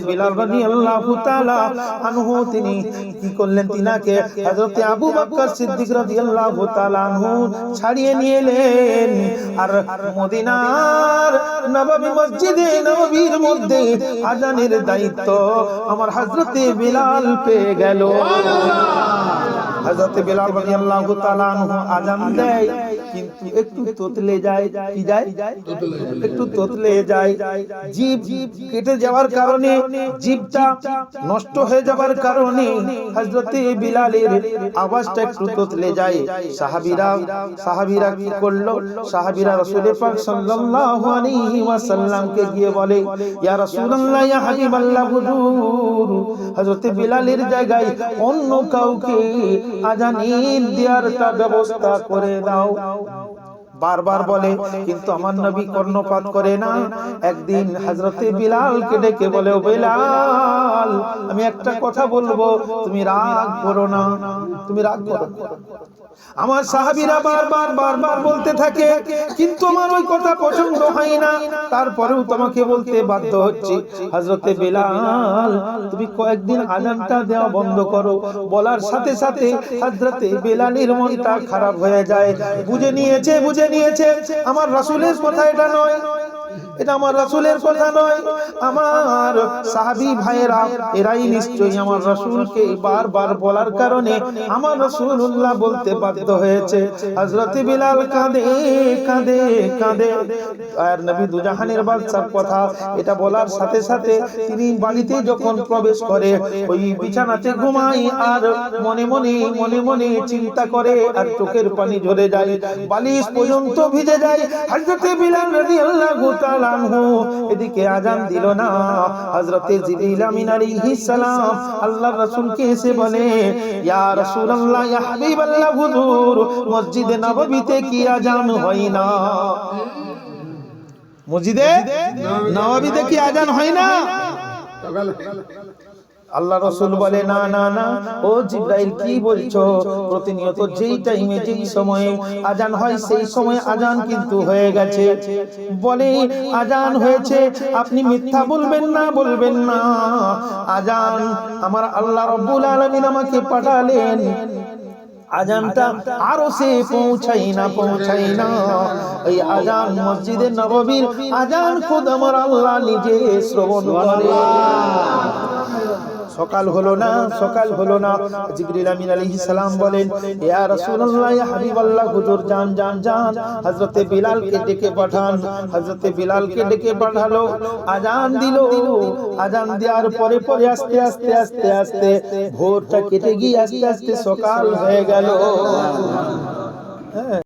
বিলাল রাদিয়াল্লাহু তাআলা আনহু তিনি কি করলেন? তিনাকে হযরত আবু বকর সিদ্দিক রাদিয়াল্লাহু তাআলা আনহু ছাড়িয়ে নিয়ে এলেন। আর মদিনার নববী মসজিদে নববীর মধ্যে আজানের দায়িত্ব আমার হযরতে বিলাল পেয়ে গেল। হযরত বিলাল রাদিয়াল্লাহু তাআলা আনহু আজান দেয়, কিন্তু একটু তোতলে যায়, কি যায়? একটু তোতলে যায়। জীব কেটে যাওয়ার কারণে, জীবটা নষ্ট হয়ে যাওয়ার কারণে হযরতে বিলালের আওয়াজটা একটু তোতলে যায়। সাহাবীরা সাহাবীরা কি করল? সাহাবীরা রাসূল পাক সাল্লাল্লাহু আলাইহি ওয়াসাল্লামকে গিয়ে বলে, ইয়া রাসূলুল্লাহ, ইয়া হাবিবাল্লাহ, হুজুর, হযরতে বিলালের জায়গায় অন্য কাউকে আজানের দেওয়ারটা ব্যবস্থা করে দাও। বারবার বলে, কিন্তু আমার নবী কর্ণপাত করে না। একদিন হজরতে বিলালকে ডেকে বলে, "ও বিলাল, আমি একটা কথা বলব, তুমি রাগ করো না। তুমি রাগ করো। আমার সাহাবীরা বারবার বারবার বলতে থাকে, কিন্তু আমার ওই কথা পছন্দ হয় না। তারপরেও তোমাকে বলতে বাধ্য হচ্ছে। হযরতে বিলাল, তুমি কয়েকদিন আজানটা দেওয়া বন্ধ করো। বলার সাথে সাথে হযরতে বিলালের মনটা খারাপ হয়ে যায়। বুঝে নিয়েছে বুঝে নিয়েছে। আমার রাসূলের কথা এটা নয়। এটা আমার রাসূলের কথা নয়। আমার সাহাবী ভাইয়েরা, এরাই নিশ্চয়ই আমার রাসূলকে বারবার বলার কারণে আমার রাসূলুল্লাহ বলতে বাধ্য হয়েছে। হযরত বিলাল কাঁদে কাঁদে কাঁদে। আর নবী দুজাহানের বাদশার কথা, এটা বলার সাথে সাথে তিনি বাড়িতে যখন প্রবেশ করে, ওই বিছানাতে ঘুমায় আর মনে মনে মনে মনে চিন্তা করে আর চোখের পানি ঝরে যায়, বালিশ পর্যন্ত ভিজে যায়। হযরত বিলাল রাদিয়াল্লাহু তাআলা আনহু এদিকে আজান দিল না। হযরতে জিবরিল আমিন আলাইহিস সালাম আল্লাহর রাসূলকে এসে বলে, ইয়া রাসূলুল্লাহ, ইয়া হাবিবাল্লাহ হুজুর, মসজিদে নববীতে কি আজান হয় না? মসজিদে নববীতে কি আজান হয় না? আল্লাহ রসুল বলে, না না না। ও জিব্রাইল, কি বলছো? প্রতিনিয়ত যেই টাইমে যেই সময়ে আজান হয়, সেই সময় আজান কিন্তু হয়ে গেছে। বলে, আজান হয়েছে। আপনি মিথ্যা বলবেন না বলবেন না। আজান আমার আল্লাহ রব্বুল আলামিন আমাকে পাঠালেন। আজানটা আরও সে পৌঁছাই না পৌঁছাই না। এই আজান মসজিদে নববীর আজান খোদ আমার আল্লাহ নিজে শ্রবণ করে। সকাল হলো না, সকাল হলো না। জিবরিল আমিন আলাইহিস সালাম বলেন, ইয়া রাসূলুল্লাহ, ইয়া হাবিবাল্লাহ, হুজুর জান জান জান হযরতে বিলালকে ডেকে পাঠান, হযরতে বিলালকে ডেকে পাঠালো, আজান দিল, আজান দেওয়ার পরে পরে আস্তে আস্তে আস্তে আস্তে ভোরটা কেটে গিয়ে আস্তে আস্তে সকাল হয়ে গেল। হ্যাঁ।